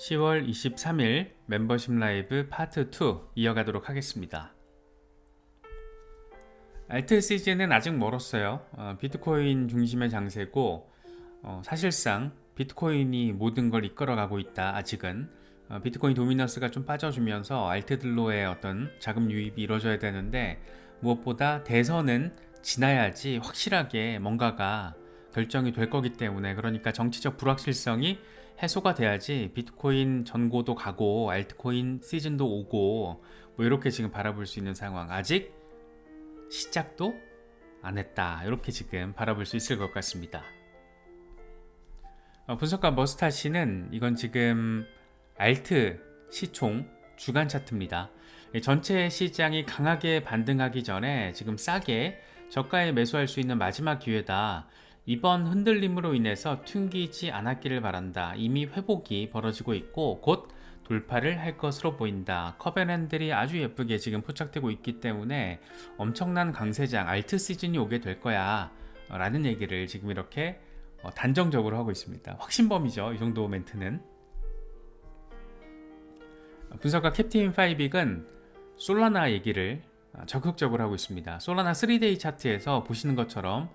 10월 23일 멤버십 라이브 파트 2 이어가도록 하겠습니다. 알트 시즌은 아직 멀었어요. 어, 비트코인 중심의 장세고 어, 사실상 비트코인이 모든 걸 이끌어가고 있다. 아직은 어, 비트코인 도미너스가 좀 빠져주면서 알트들로의 어떤 자금 유입이 이루어져야 되는데 무엇보다 대선은 지나야지 확실하게 뭔가가 결정이 될 거기 때문에 그러니까 정치적 불확실성이 해소가 돼야지 비트코인 전고도 가고 알트코인 시즌도 오고 뭐 이렇게 지금 바라볼 수 있는 상황. 아직 시작도 안 했다. 이렇게 지금 바라볼 수 있을 것 같습니다. 어, 분석가 머스타 씨는 이건 지금 알트 시총 주간 차트입니다. 이 전체 시장이 강하게 반등하기 전에 지금 싸게 저가에 매수할 수 있는 마지막 기회다 이번 흔들림으로 인해서 튕기지 않았기를 바란다. 이미 회복이 벌어지고 있고 곧 돌파를 할 것으로 보인다. 커벤앤들이 아주 예쁘게 지금 포착되고 있기 때문에 엄청난 강세장 알트 시즌이 오게 될 거야. 라는 얘기를 지금 이렇게 어, 단정적으로 하고 있습니다. 확신범이죠. 이 정도 멘트는. 분석가 캡틴 파이빅은 솔라나 얘기를 어, 적극적으로 하고 있습니다. 솔라나 3데이 차트에서 보시는 것처럼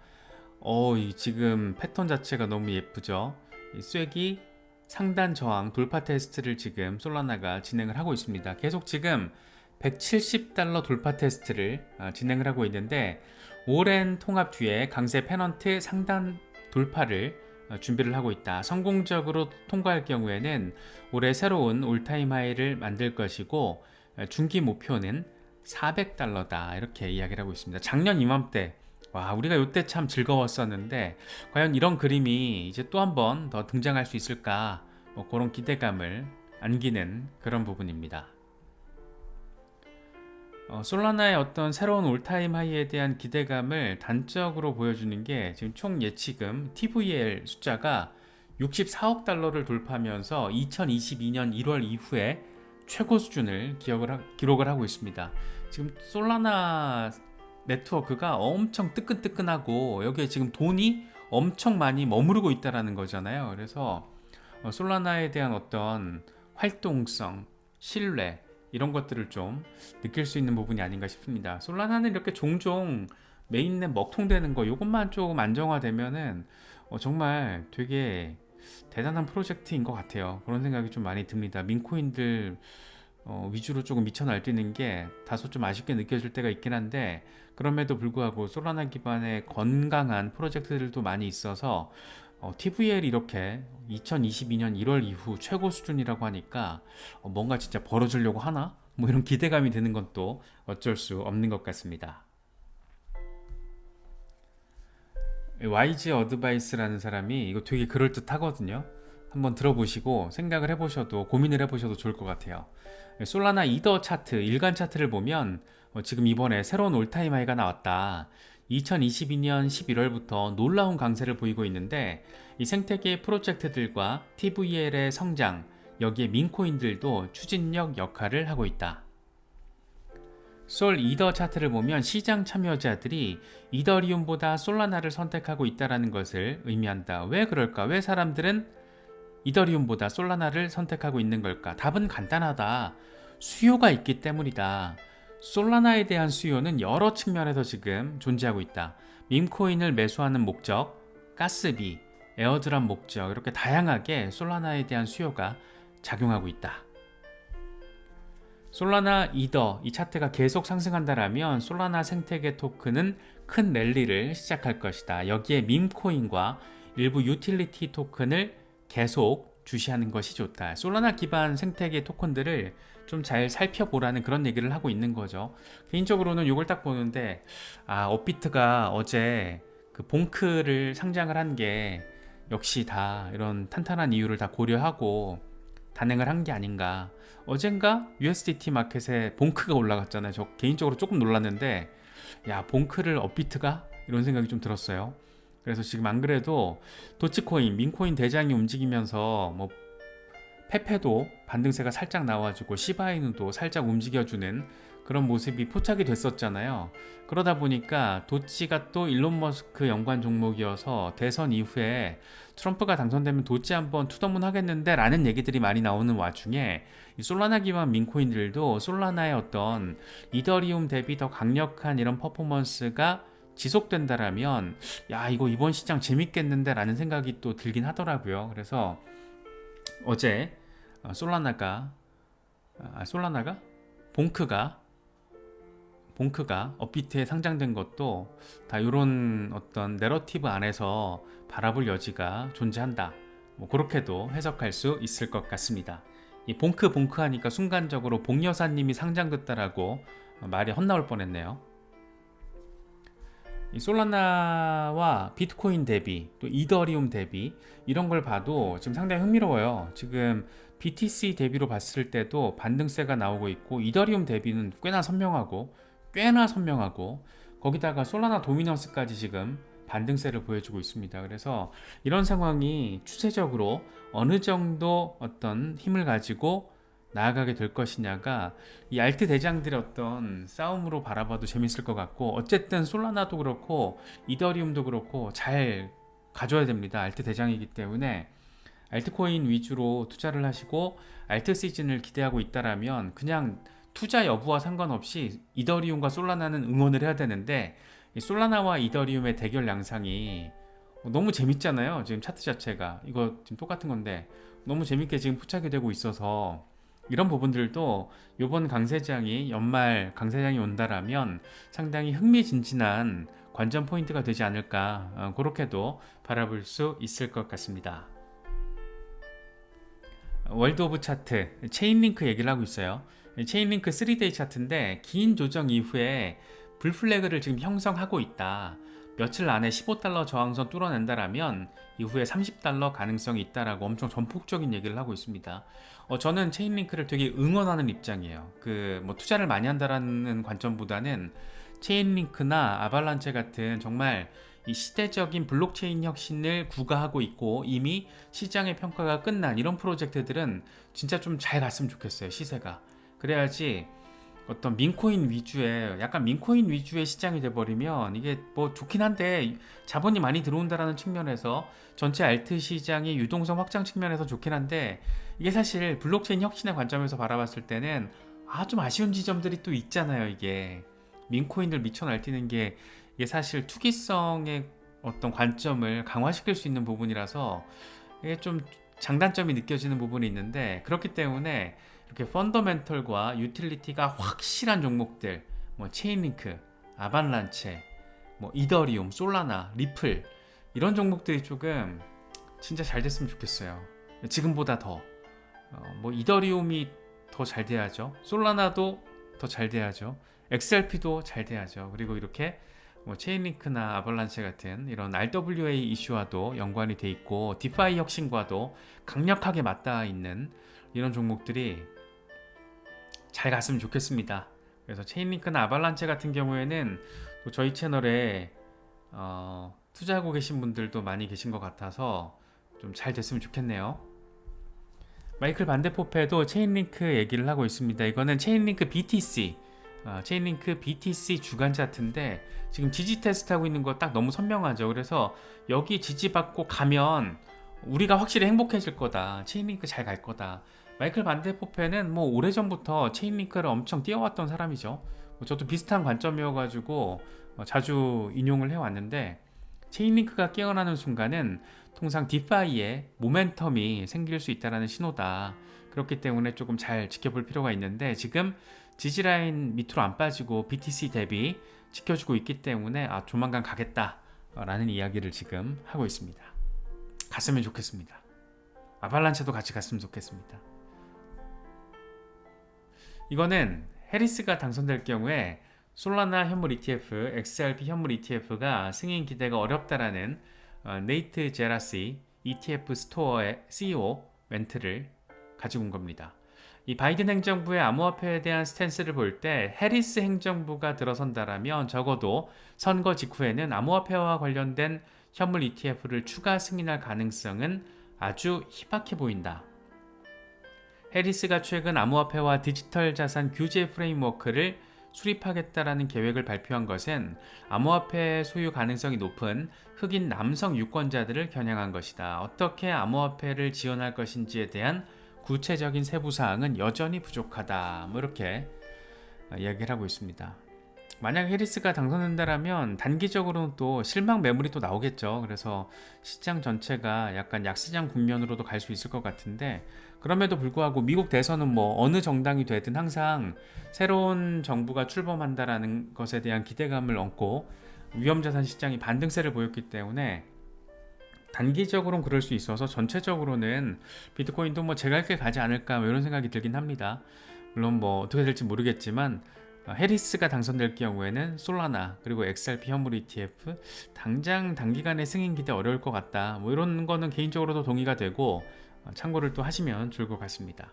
어, 이 지금 패턴 자체가 너무 예쁘죠. 이 쐐기 상단 저항 돌파 테스트를 지금 솔라나가 진행을 하고 있습니다. 계속 지금 170달러 돌파 테스트를 어, 진행을 하고 있는데 오랜 통합 뒤에 강세 페넌트 상단 돌파를 어, 준비를 하고 있다. 성공적으로 통과할 경우에는 올해 새로운 올타임 하이를 만들 것이고 어, 중기 목표는 400달러다. 이렇게 이야기를 하고 있습니다. 작년 이맘때 와, 우리가 이때 참 즐거웠었는데 과연 이런 그림이 이제 또 한 번 더 등장할 수 있을까? 뭐 그런 기대감을 안기는 그런 부분입니다. 어, 솔라나의 어떤 새로운 올타임 하이에 대한 기대감을 단적으로 보여주는 게 지금 총 예치금 TVL 숫자가 64억 달러를 돌파하면서 2022년 1월 이후에 최고 수준을 기록을 하고 있습니다. 지금 솔라나 네트워크가 엄청 뜨끈뜨끈하고 여기에 지금 돈이 엄청 많이 머무르고 있다라는 거잖아요. 그래서 어, 솔라나에 대한 어떤 활동성, 신뢰 이런 것들을 좀 느낄 수 있는 부분이 아닌가 싶습니다. 솔라나는 이렇게 종종 메인넷 먹통되는 거 이것만 조금 안정화되면은 어, 정말 되게 대단한 프로젝트인 것 같아요. 그런 생각이 좀 많이 듭니다. 민코인들 어, 위주로 조금 미쳐 날뛰는 게 다소 좀 아쉽게 느껴질 때가 있긴 한데 그럼에도 불구하고 솔라나 기반의 건강한 프로젝트들도 많이 있어서 어, TVL 이렇게 2022년 1월 이후 최고 수준이라고 하니까 어, 뭔가 진짜 벌어지려고 하나? 뭐 이런 기대감이 드는 건 또 어쩔 수 없는 것 같습니다. YG 어드바이스라는 사람이 이거 되게 그럴듯하거든요. 한번 들어보시고 생각을 해보셔도 고민을 해보셔도 좋을 것 같아요. 솔라나 이더 차트, 일간 차트를 보면 어, 지금 이번에 새로운 올타임 하이가 나왔다. 2022년 11월부터 놀라운 강세를 보이고 있는데 이 생태계 프로젝트들과 TVL의 성장, 여기에 민코인들도 추진력 역할을 하고 있다. 솔 이더 차트를 보면 시장 참여자들이 이더리움보다 솔라나를 선택하고 있다는 것을 의미한다. 왜 그럴까? 왜 사람들은 이더리움보다 솔라나를 선택하고 있는 걸까? 답은 간단하다. 수요가 있기 때문이다. 솔라나에 대한 수요는 여러 측면에서 지금 존재하고 있다. 밈코인을 매수하는 목적, 가스비, 에어드랍 목적 이렇게 다양하게 솔라나에 대한 수요가 작용하고 있다. 솔라나 이더 이 차트가 계속 상승한다라면 솔라나 생태계 토큰은 큰 랠리를 시작할 것이다. 여기에 밈코인과 일부 유틸리티 토큰을 계속 주시하는 것이 좋다. 솔라나 기반 생태계 토큰들을 좀 잘 살펴보라는 그런 얘기를 하고 있는 거죠. 개인적으로는 이걸 딱 보는데 아 업비트가 어제 그 봉크를 상장을 한 게 역시 다 이런 탄탄한 이유를 다 고려하고 단행을 한 게 아닌가. 어젠가 USDT 마켓에 봉크가 올라갔잖아요. 저 개인적으로 조금 놀랐는데 야 봉크를 업비트가 이런 생각이 좀 들었어요. 그래서 지금 안 그래도 도치코인, 민코인 대장이 움직이면서 뭐 페페도 반등세가 살짝 나와주고 시바이누도 살짝 움직여주는 그런 모습이 포착이 됐었잖아요. 그러다 보니까 도치가 또 일론 머스크 연관 종목이어서 대선 이후에 트럼프가 당선되면 도치 한번 투더문 하겠는데 라는 얘기들이 많이 나오는 와중에 이 솔라나 기반 민코인들도 솔라나의 어떤 이더리움 대비 더 강력한 이런 퍼포먼스가 지속된다라면 야 이거 이번 시장 재밌겠는데 라는 생각이 또 들긴 하더라고요. 그래서 어제 어, 솔라나가 아, 솔라나가 봉크가 봉크가 업비트에 상장된 것도 다 이런 어떤 내러티브 안에서 바라볼 여지가 존재한다. 뭐 그렇게도 해석할 수 있을 것 같습니다. 이 봉크 봉크 하니까 순간적으로 봉 여사님이 상장됐다라고 말이 헛나올 뻔했네요. 이 솔라나와 비트코인 대비 또 이더리움 대비 이런 걸 봐도 지금 상당히 흥미로워요. 지금 BTC 대비로 봤을 때도 반등세가 나오고 있고 이더리움 대비는 꽤나 선명하고 꽤나 선명하고 거기다가 솔라나 도미넌스까지 지금 반등세를 보여주고 있습니다. 그래서 이런 상황이 추세적으로 어느 정도 어떤 힘을 가지고 나아가게 될 것이냐가 이 알트 대장들의 어떤 싸움으로 바라봐도 재밌을 것 같고 어쨌든 솔라나도 그렇고 이더리움도 그렇고 잘 가져야 됩니다. 알트 대장이기 때문에 알트코인 위주로 투자를 하시고 알트 시즌을 기대하고 있다라면 그냥 투자 여부와 상관없이 이더리움과 솔라나는 응원을 해야 되는데 이 솔라나와 이더리움의 대결 양상이 너무 재밌잖아요. 지금 차트 자체가 이거 지금 똑같은 건데 너무 재밌게 지금 포착이 되고 있어서 이런 부분들도 이번 강세장이 연말 강세장이 온다라면 상당히 흥미진진한 관전 포인트가 되지 않을까 어, 그렇게도 바라볼 수 있을 것 같습니다. 월드 오브 차트 체인링크 얘기를 하고 있어요. 체인링크 3데이 차트인데 긴 조정 이후에 불플래그를 지금 형성하고 있다. 며칠 안에 15달러 저항선 뚫어낸다라면 이후에 30달러 가능성이 있다라고 엄청 전폭적인 얘기를 하고 있습니다. 어, 저는 체인링크를 되게 응원하는 입장이에요. 그 뭐 투자를 많이 한다라는 관점보다는 체인링크나 아발란체 같은 정말 이 시대적인 블록체인 혁신을 구가하고 있고 이미 시장의 평가가 끝난 이런 프로젝트들은 진짜 좀 잘 갔으면 좋겠어요. 시세가. 그래야지 어떤 민코인 위주의 약간 민코인 위주의 시장이 돼버리면 이게 뭐 좋긴 한데 자본이 많이 들어온다라는 측면에서 전체 알트 시장의 유동성 확장 측면에서 좋긴 한데 이게 사실 블록체인 혁신의 관점에서 바라봤을 때는 아 좀 아쉬운 지점들이 또 있잖아요 이게. 민코인을 미쳐 날뛰는 게 이게 사실 투기성의 어떤 관점을 강화시킬 수 있는 부분이라서 이게 좀 장단점이 느껴지는 부분이 있는데 그렇기 때문에 이렇게 펀더멘털과 유틸리티가 확실한 종목들 뭐 체인링크, 아반란체, 뭐 이더리움, 솔라나, 리플 이런 종목들이 조금 진짜 잘 됐으면 좋겠어요. 지금보다 더. 어, 뭐 이더리움이 더 잘 돼야죠. 솔라나도 더 잘 돼야죠. XRP도 잘 돼야죠. 그리고 이렇게 뭐 체인링크나 아발란체 같은 이런 RWA 이슈와도 연관이 돼 있고 디파이 혁신과도 강력하게 맞닿아 있는 이런 종목들이 잘 갔으면 좋겠습니다. 그래서 체인링크나 아발란체 같은 경우에는 또 저희 채널에 어, 투자하고 계신 분들도 많이 계신 것 같아서 좀 잘 됐으면 좋겠네요. 마이클 반데포페도 체인링크 얘기를 하고 있습니다. 이거는 체인링크 BTC, 어, 체인링크 BTC 주간 차트인데 지금 지지 테스트 하고 있는 거 딱 너무 선명하죠. 그래서 여기 지지받고 가면 우리가 확실히 행복해질 거다. 체인링크 잘 갈 거다. 마이클 반데포페는 뭐 오래전부터 체인링크를 엄청 뛰어왔던 사람이죠. 뭐 저도 비슷한 관점이어가지고 어, 자주 인용을 해왔는데 체인링크가 깨어나는 순간은 통상 디파이에 모멘텀이 생길 수 있다는 신호다. 그렇기 때문에 조금 잘 지켜볼 필요가 있는데 지금 지지라인 밑으로 안 빠지고 BTC 대비 지켜주고 있기 때문에 아 조만간 가겠다 라는 이야기를 지금 하고 있습니다. 갔으면 좋겠습니다. 아발란체도 같이 갔으면 좋겠습니다. 이거는 해리스가 당선될 경우에 솔라나 현물 ETF, XRP 현물 ETF가 승인 기대가 어렵다라는 어, 네이트 제라시 ETF 스토어의 CEO 멘트를 가지고 온 겁니다. 이 바이든 행정부의 암호화폐에 대한 스탠스를 볼 때 해리스 행정부가 들어선다라면 적어도 선거 직후에는 암호화폐와 관련된 현물 ETF를 추가 승인할 가능성은 아주 희박해 보인다. 해리스가 최근 암호화폐와 디지털 자산 규제 프레임워크를 수립하겠다라는 계획을 발표한 것은 암호화폐 소유 가능성이 높은 흑인 남성 유권자들을 겨냥한 것이다. 어떻게 암호화폐를 지원할 것인지에 대한 구체적인 세부 사항은 여전히 부족하다. 뭐 이렇게 이야기를 하고 있습니다. 만약 해리스가 당선된다라면 단기적으로는 또 실망 매물이 또 나오겠죠. 그래서 시장 전체가 약간 약시장 국면으로도 갈 수 있을 것 같은데 그럼에도 불구하고 미국 대선은 뭐 어느 정당이 되든 항상 새로운 정부가 출범한다라는 것에 대한 기대감을 얹고 위험자산 시장이 반등세를 보였기 때문에 단기적으로는 그럴 수 있어서 전체적으로는 비트코인도 뭐 제갈 길 가지 않을까 뭐 이런 생각이 들긴 합니다. 물론 뭐 어떻게 될지 모르겠지만 어, 해리스가 당선될 경우에는 솔라나 그리고 XRP 현물 ETF 당장 단기간에 승인 기대 어려울 것 같다. 뭐 이런 거는 개인적으로도 동의가 되고 어, 참고를 또 하시면 좋을 것 같습니다.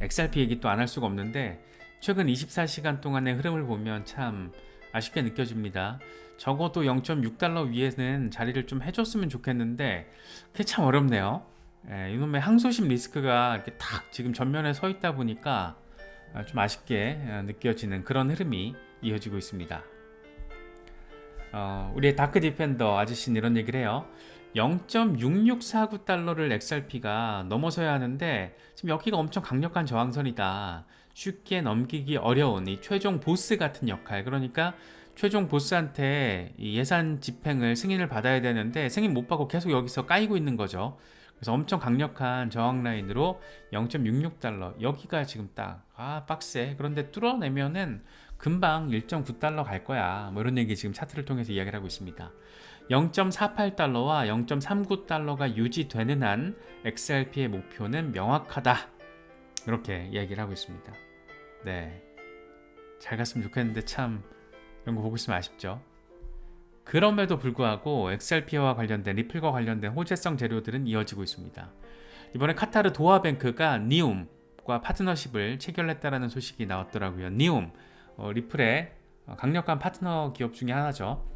XRP 얘기 또 안 할 수가 없는데 최근 24시간 동안의 흐름을 보면 참 아쉽게 느껴집니다. 적어도 0.6달러 위에는 자리를 좀 해줬으면 좋겠는데 그게 참 어렵네요. 예, 이놈의 항소심 리스크가 이렇게 탁 지금 전면에 서 있다 보니까 아, 좀 아쉽게 어, 느껴지는 그런 흐름이 이어지고 있습니다. 어, 우리의 다크 디펜더 아저씨는 이런 얘기를 해요. 0.6649달러를 XRP가 넘어서야 하는데 지금 여기가 엄청 강력한 저항선이다. 쉽게 넘기기 어려운 이 최종 보스 같은 역할. 그러니까 최종 보스한테 예산 집행을 승인을 받아야 되는데 승인 못 받고 계속 여기서 까이고 있는 거죠. 그래서 엄청 강력한 저항 라인으로 0.66달러 여기가 지금 딱 아 빡세. 그런데 뚫어내면은 금방 1.9달러 갈 거야. 뭐 이런 얘기 지금 차트를 통해서 이야기를 하고 있습니다. 0.48달러와 0.39달러가 유지되는 한 XRP의 목표는 명확하다. 이렇게 이야기를 하고 있습니다. 네잘 갔으면 좋겠는데 참 이런 거 보고 있으면 아쉽죠 그럼에도 불구하고 XRP와 관련된 리플과 관련된 호재성 재료들은 이어지고 있습니다. 이번에 카타르 도하뱅크가 니움과 파트너십을 체결했다라는 소식이 나왔더라고요. 니움 어, 리플의 강력한 파트너 기업 중에 하나죠.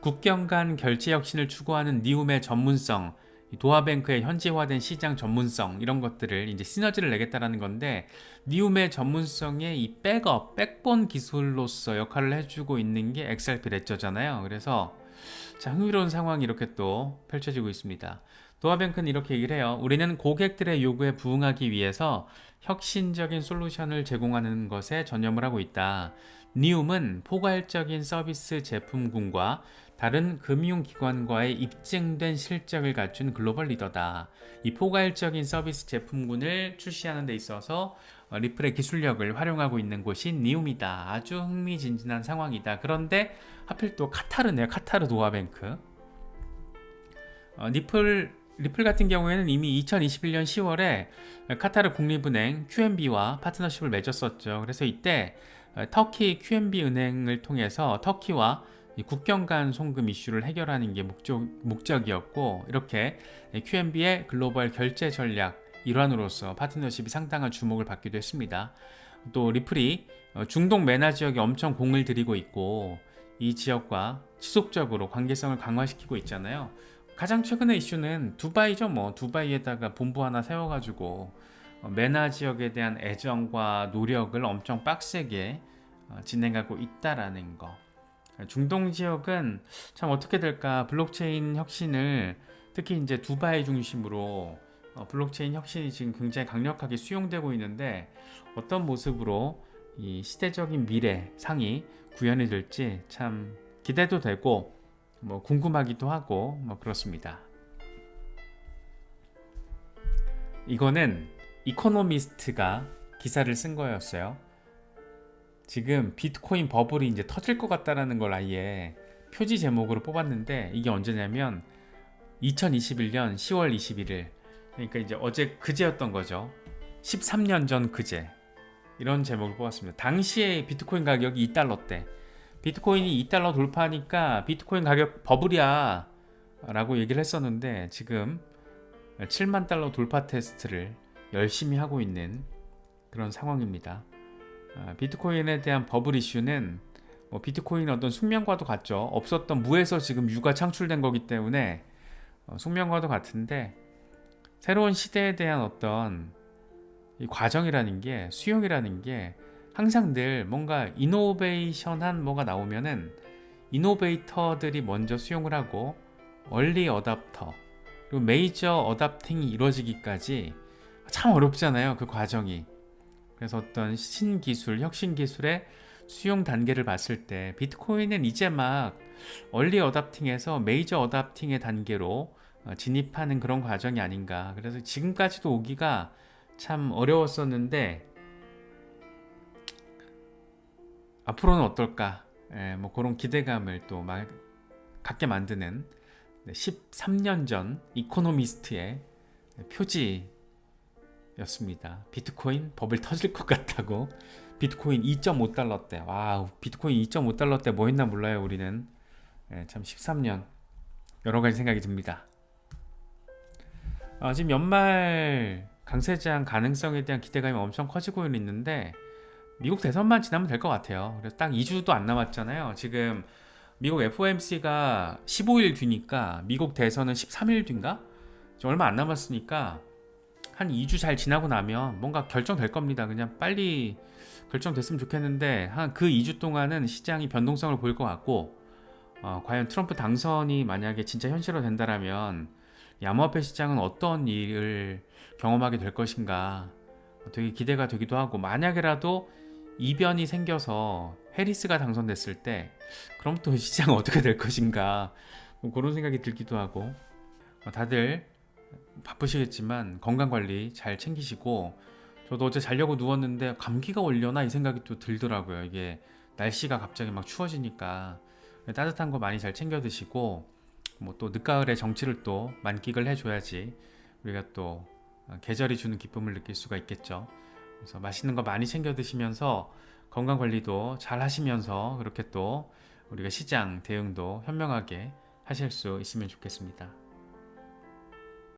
국경 간 결제 혁신을 추구하는 니움의 전문성, 도하뱅크의 현지화된 시장 전문성 이런 것들을 이제 시너지를 내겠다라는 건데 니움의 전문성의 이 백업, 백본 기술로서 역할을 해주고 있는 게 XRP 레저잖아요. 그래서 자, 흥미로운 상황이 이렇게 또 펼쳐지고 있습니다. 도하뱅크는 이렇게 얘기를 해요. 우리는 고객들의 요구에 부응하기 위해서 혁신적인 솔루션을 제공하는 것에 전념을 하고 있다. 니움은 포괄적인 서비스 제품군과 다른 금융기관과의 입증된 실적을 갖춘 글로벌 리더다. 이 포괄적인 서비스 제품군을 출시하는 데 있어서 어, 리플의 기술력을 활용하고 있는 곳이 니움이다. 아주 흥미진진한 상황이다. 그런데 하필 또 카타르네요. 카타르 도하뱅크. 어, 리플 리플 같은 경우에는 이미 2021년 10월에 카타르 국립은행 QNB와 파트너십을 맺었었죠. 그래서 이때 어, 터키 QNB 은행을 통해서 터키와 국경 간 송금 이슈를 해결하는 게 목적, 목적 이었고 이렇게 QNB의 글로벌 결제 전략 일환으로서 파트너십이 상당한 주목을 받기도 했습니다. 또 리플이 어, 중동 메나 지역에 엄청 공을 들이고 있고 이 지역과 지속적으로 관계성을 강화시키고 있잖아요. 가장 최근의 이슈는 두바이죠. 뭐 두바이에다가 본부 하나 세워가지고 어, 메나 지역에 대한 애정과 노력을 엄청 빡세게 어, 진행하고 있다라는 거. 중동 지역은 참 어떻게 될까 블록체인 혁신을 특히 이제 두바이 중심으로 어, 블록체인 혁신이 지금 굉장히 강력하게 수용되고 있는데 어떤 모습으로 이 시대적인 미래 상이 구현이 될지 참 기대도 되고 뭐 궁금하기도 하고 뭐 그렇습니다. 이거는 이코노미스트가 기사를 쓴 거였어요. 지금 비트코인 버블이 이제 터질 것 같다라는 걸 아예 표지 제목으로 뽑았는데 이게 언제냐면 2021년 10월 21일 그러니까 이제 어제 그제였던 거죠. 13년 전 그제 이런 제목을 뽑았습니다. 당시에 비트코인 가격이 2달러대. 비트코인이 2달러 돌파하니까 비트코인 가격 버블이야 라고 얘기를 했었는데 지금 7만 달러 돌파 테스트를 열심히 하고 있는 그런 상황입니다. 아, 비트코인에 대한 버블 이슈는 뭐 비트코인 어떤 숙명과도 같죠. 없었던 무에서 지금 유가 창출된 거기 때문에 어, 숙명과도 같은데 새로운 시대에 대한 어떤 이 과정이라는 게 수용이라는 게 항상 늘 뭔가 이노베이션한 뭐가 나오면은 이노베이터들이 먼저 수용을 하고 얼리 어답터 그리고 메이저 어답팅이 이루어지기까지 참 어렵잖아요 그 과정이 그래서 어떤 신기술 혁신 기술의 수용 단계를 봤을 때 비트코인은 이제 막 얼리 어답팅에서 메이저 어답팅의 단계로 어, 진입하는 그런 과정이 아닌가. 그래서 지금까지도 오기가 참 어려웠었는데 앞으로는 어떨까? 예, 뭐 그런 기대감을 또 막 갖게 만드는 13년 전 이코노미스트의 표지 였습니다. 비트코인 버블 터질 것 같다고 비트코인 2.5달러 때 와우 비트코인 2.5달러 때 뭐 했나 몰라요 우리는 예, 참 13년 여러 가지 생각이 듭니다. 어, 지금 연말 강세장 가능성에 대한 기대감이 엄청 커지고 있는데 미국 대선만 지나면 될 것 같아요. 그래서 딱 2주도 안 남았잖아요. 지금 미국 FOMC가 15일 뒤니까 미국 대선은 13일 뒤인가? 얼마 안 남았으니까 한 2주 잘 지나고 나면 뭔가 결정될 겁니다. 그냥 빨리 결정됐으면 좋겠는데 한 그 2주 동안은 시장이 변동성을 보일 것 같고 어, 과연 트럼프 당선이 만약에 진짜 현실화 된다라면 야무화폐 시장은 어떤 일을 경험하게 될 것인가 되게 기대가 되기도 하고 만약에라도 이변이 생겨서 해리스가 당선됐을 때 그럼 또 시장은 어떻게 될 것인가 뭐 그런 생각이 들기도 하고 어, 다들 바쁘시겠지만 건강 관리 잘 챙기시고 저도 어제 자려고 누웠는데 감기가 올려나 이 생각이 또 들더라고요 이게 날씨가 갑자기 막 추워지니까 따뜻한 거 많이 잘 챙겨 드시고 뭐 또 늦가을의 정치를 또 만끽을 해줘야지 우리가 또 어, 계절이 주는 기쁨을 느낄 수가 있겠죠. 그래서 맛있는 거 많이 챙겨 드시면서 건강 관리도 잘 하시면서 그렇게 또 우리가 시장 대응도 현명하게 하실 수 있으면 좋겠습니다.